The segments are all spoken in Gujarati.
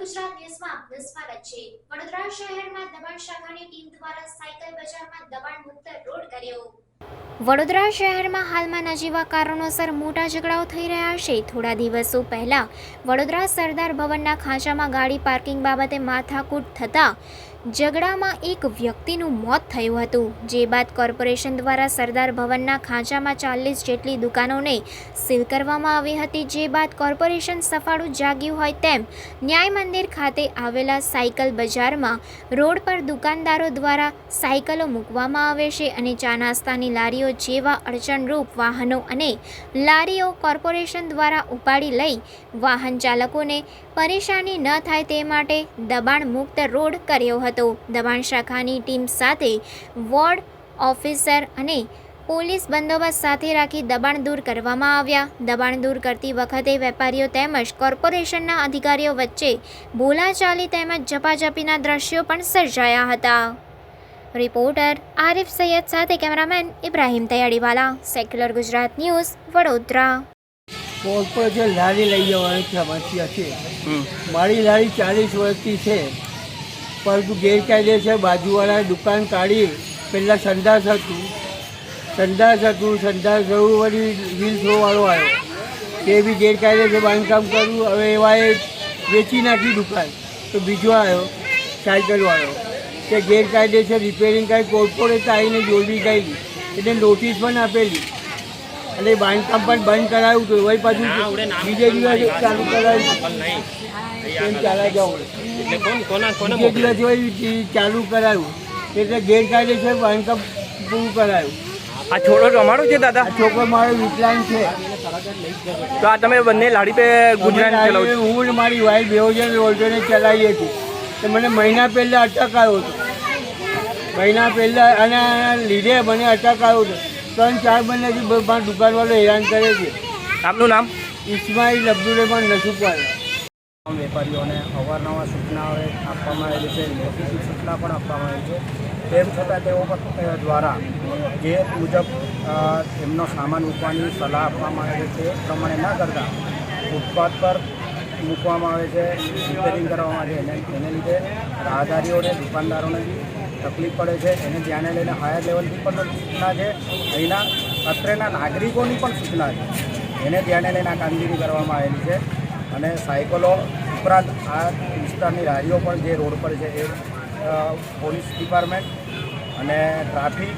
ગુજરાત ન્યૂઝમાં આપનું સ્વાગત છે. વડોદરા શહેરમાં દબાણ શાખાની ટીમ દ્વારા સાયકલ બજારમાં દબાણ મુક્ત રોડ કર્યો. વડોદરા શહેરમાં હાલમાં નજીવા કારણોસર મોટા ઝઘડાઓ થઈ રહ્યા છે. થોડા દિવસો પહેલા વડોદરા સરદાર ભવનના ખાંચામાં ગાડી પાર્કિંગ બાબતે માથાકૂટ થતાં ઝઘડામાં એક વ્યક્તિનું મોત થયું હતું. જે બાદ કોર્પોરેશન દ્વારા સરદાર ભવનના ખાંચામાં ચાલીસ જેટલી દુકાનોને સીલ કરવામાં આવી હતી. જે બાદ કોર્પોરેશન સફાળું જાગ્યું હોય તેમ ન્યાય મંદિર ખાતે આવેલા સાયકલ બજારમાં રોડ પર દુકાનદારો દ્વારા સાયકલો મૂકવામાં આવે છે અને ચા નાસ્તાની લારીઓ જેવા અડચણરૂપ વાહનો અને લારીઓ કોર્પોરેશન દ્વારા ઉપાડી લઈ વાહન ચાલકોને પરેશાની ન થાય તે માટે દબાણ મુક્ત રોડ કર્યો હતો. દબાણ શાખાની ટીમ સાથે વોર્ડ ઓફિસર અને પોલીસ બંદોબસ્ત સાથે રાખી દબાણ દૂર કરવામાં આવ્યા. દબાણ દૂર કરતી વખતે વેપારીઓ તેમજ કોર્પોરેશનના અધિકારીઓ વચ્ચે બોલાચાલી તેમજ ઝપાઝપીના દ્રશ્યો પણ સર્જાયા હતા. રિપોર્ટર આરિફ સૈયદ સાથે cameraman Ibrahim Taiyariwala secular Gujarat news Vadodara. Corporation લારી લઈ જવાની સમસ્યા છે મારી લારી ચાલીસ વર્ષથી છે પરંતુ ગેરકાયદેસર બાજુવાળા દુકાન કાઢી પહેલાં સંદાસ હતું. સંદાસ હતું સંદાસ જવું વળી હિલ થ્રોવાળો આવ્યો. તે બી ગેરકાયદેસર બાંધકામ કર્યું હવે એવાએ વેચી નાખી દુકાન. તો બીજો આવ્યો સાયકલવાળો તે ગેરકાયદેસર રિપેરિંગ કાંઈ કોર્પોરેટ આવીને જોડી ગયેલી એટલે નોટિસ પણ આપેલી. અને બાંધકામ પણ બંધ કરાવ્યું હતું. હોય પાછું બીજે દિવસે ચાલુ કરાવ્યું એમ ચાલા જાઉં એટલે કોણ કોના કોના બીજે દિવસે ચાલુ કરાવ્યું એટલે ગેરકાયદેસર બાંધકામ પૂરું કરાયું. આ છોડો તમારો છે દાદા. છોકરો મારો વિકલાંગ છે. તો આ તમે બંને લાડી પે ગુજરાત ચલાવો હું મારી વાઈફ બેવજન ઓલ્ટોને ચલાવીએ છીએ. તો મને મહિના પહેલાં અટક આવ્યો હતો. મહિના પહેલાં અને લીધે મને અટક આવ્યો છે ત્રણ ચાર મહિનાથી બ- મારા દુકાનવાળો હેરાન કરે છે. આપનું નામ? ઇસ્માઇલ અબ્દુલ રહેમાન નથી તમામ વેપારીઓને અવારનવાર સૂચનાઓ આપવામાં આવેલી છે. લેખિત સૂચના પણ આપવામાં આવી છે. તેમ છતાં તેઓ દ્વારા જે મુજબ એમનો સામાન મૂકવાની સલાહ આપવામાં આવે છે તે પ્રમાણે ના કરતાં ફૂટપાથ પર મૂકવામાં આવે છે રિપેરિંગ કરવામાં આવે છે. એને લીધે રાહદારીઓને દુકાનદારોને તકલીફ પડે છે. એને ધ્યાને લઈને હાયર લેવલથી પણ સૂચના છે. અહીંના અત્રેના નાગરિકોની પણ સૂચના છે. એને ધ્યાને લઈને આ કામગીરી કરવામાં આવેલી છે. અને સાયકલો ઉપરાંત આ વિસ્તારની લારીઓ પણ જે રોડ પર છે એ પોલીસ ડિપાર્ટમેન્ટ અને ટ્રાફિક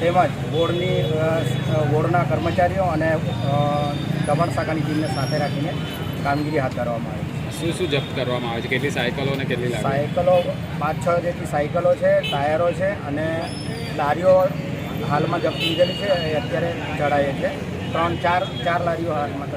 તેમજ બોર્ડના વોર્ડના કર્મચારીઓ અને દમણ શાખાની ટીમને સાથે રાખીને કામગીરી હાથ ધરવામાં આવી છે. શું શું જપ્ત કરવામાં આવે છે? કેટલી સાયકલો અને કેટલી સાયકલો પાંચ છ જેટલી સાયકલો છે, ટાયરો છે અને લારીઓ હાલમાં જપ્ત લીધેલી છે, એ અત્યારે ચડાય છે ત્રણ, ચાર ચાર લારીઓ હાલમાં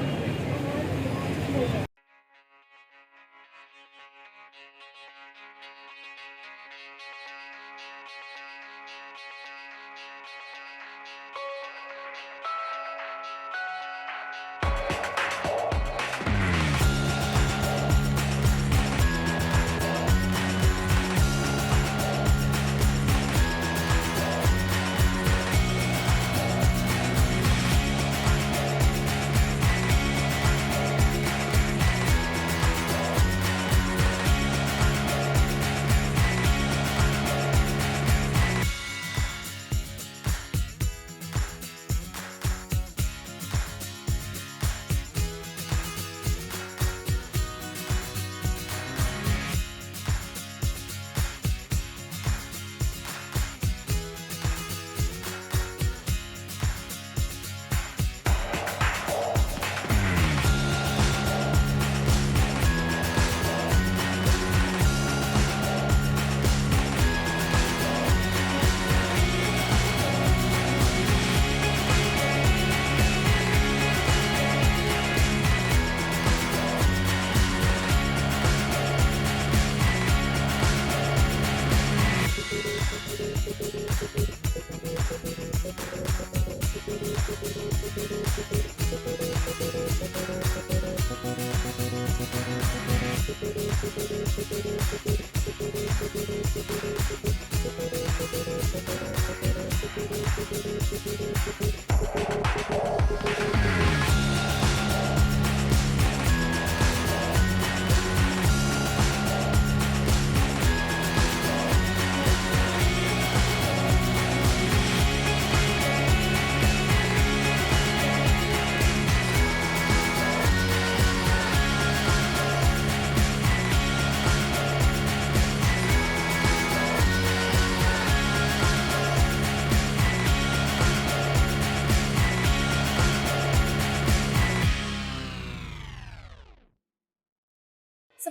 Thank you.